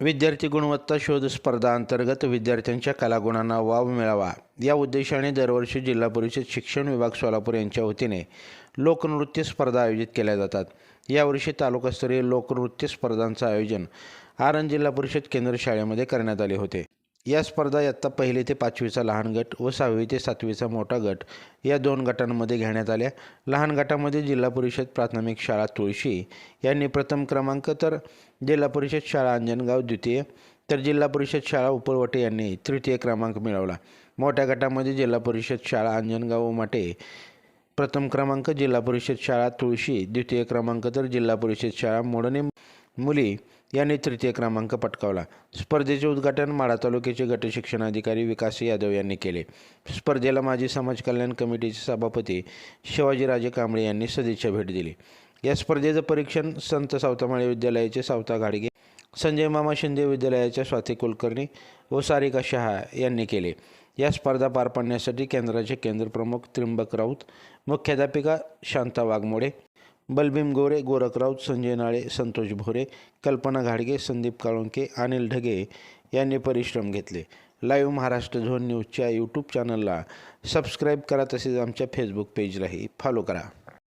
विद्यार्थी गुणवत्ता शोध स्पर्धा अंतर्गत विद्यार्थ्यांच्या कलागुणांना वाव मिळावा. या उद्देशाने दरवर्षी जिल्हा परिषद शिक्षण विभाग सोलापूर यांच्या वतीने लोकनृत्य स्पर्धा आयोजित केल्या जातात. यावर्षी तालुकास्तरीय लोकनृत्य स्पर्धांचं आयोजन आरण जिल्हा परिषद केंद्र शाळेमध्ये करण्यात आले होते. या स्पर्धा इयत्ता पहिली ते पाचवीचा लहान गट व सहावी ते सातवीचा मोठा गट या दोन गटांमध्ये घेण्यात आल्या. लहान गटामध्ये जिल्हा परिषद प्राथमिक शाळा तुळशी यांनी प्रथम क्रमांक तर जिल्हा परिषद शाळा अंजनगाव द्वितीय तर जिल्हा परिषद शाळा उपरवटे यांनी तृतीय क्रमांक मिळवला. मोठ्या गटामध्ये जिल्हा परिषद शाळा अंजनगाव उमाटे प्रथम क्रमांक जिल्हा परिषद शाळा तुळशी द्वितीय क्रमांक तर जिल्हा परिषद शाळा मोडणे मुली यांनी तृतीय क्रमांक पटकावला. स्पर्धेचे उद्घाटन माढा तालुक्याचे गटशिक्षणाधिकारी विकास यादव यांनी केले. स्पर्धेला माजी समाज कल्याण कमिटीचे सभापती शिवाजीराजे कांबळे यांनी सदिच्छा भेट दिली. या स्पर्धेचं परीक्षण संत सावतामाळे विद्यालयाचे सावता घाडगे संजय मामा शिंदे विद्यालयाच्या स्वाती कुलकर्णी व सारिका शहा यांनी केले. या स्पर्धा पार पाडण्यासाठी केंद्राचे केंद्रप्रमुख त्र्यंबक राऊत मुख्याध्यापिका शांता वाघमोडे बलभीम गोरे गोरख राऊत संजय नाळे संतोष भोरे कल्पना घाडगे संदीप काळुंके अनिल ढगे यांनी परिश्रम घेतले. लाईव्ह महाराष्ट्र झोन न्यूजच्या यूट्यूब चॅनलला सबस्क्राईब करा तसेच आमच्या फेसबुक पेजलाही फॉलो करा.